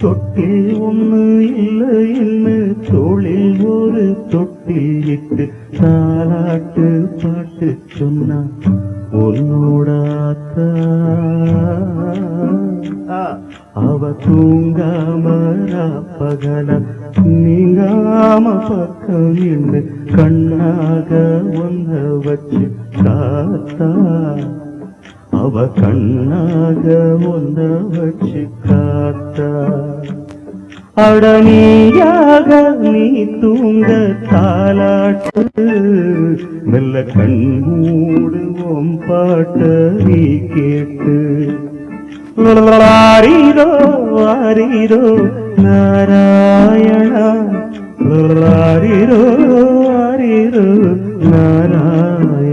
தொட்டில் ஒண்ணு இல்லைன்னு தோளில் ஒரு தொட்டில் இட்டு தாலாட்டு பாட்டு சொன்னா உன்னோட ஆத்தா அவ தூங்காம பகல நீங்காம பக்கம் நின்று கண்ணாக ஒன்ன வச்சு காத்தா அவ கண்ணாக ஒன்ன வச்சு காத்தா அடனியாக நீ தூங்க தாலாட்டு. மெல்ல கண்மூடு ஓம் பாட்ட நீ கேட்டு. ஆரீரோ வாரிரோ நாராயணா. ஆரீரோ வாரிரோ நாராயண.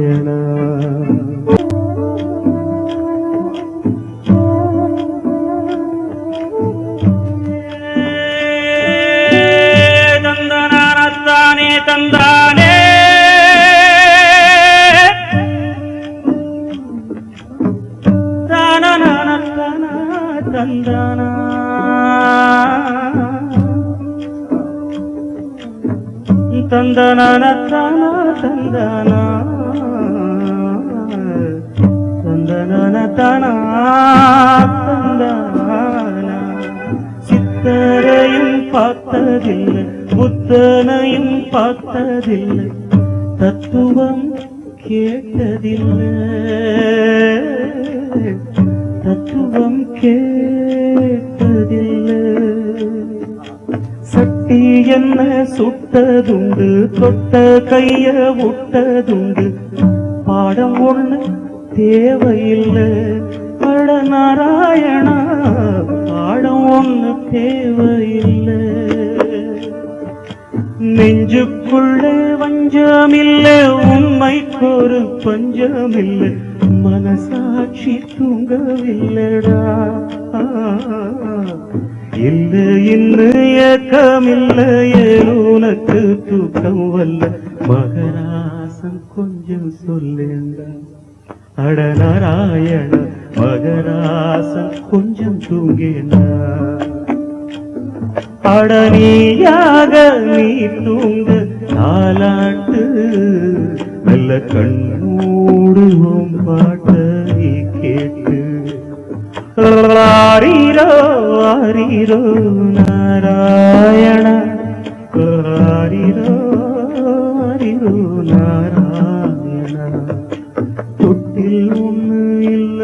தந்தானா தந்தனானத்தானா தந்தானா? தந்தனானத்தானா தந்தானா? சித்தரையும் பார்த்ததில்லை புத்தனையும் பார்த்ததில்லை தத்துவம் கேட்டதில்லை. தத்துவம் கேட்டதில்லை. சட்டி என்ன சுட்டதுண்டு தொட்ட கைய விட்டதுண்டு பாடம் ஒண்ணு தேவையில்லை. பட நாராயணா பாடம் ஒண்ணு தேவையில்லை. நெஞ்சுக்குள்ளே வஞ்சமில்லை உண்மைக்கு ஒரு பஞ்சமில்லை. மனசாட்சி தூங்கவில்லடா. இல்ல இன்று ஏக்கமில்ல உனக்கு தூக்கம் வல்ல. மகராசம் கொஞ்சம் சொல்லேண்டா அட நாராயண மகராசம் கொஞ்சம் தூங்கேண்டா அடனியாக நீ தூங்க நாலாட்டு நல்ல கண்ணு ഓടുവോം പാട്ട് കേട്ട് ോ. നാരായണ. ആരിരോ നാരായണ. തൊട്ടിൽ ഒന്നില്ല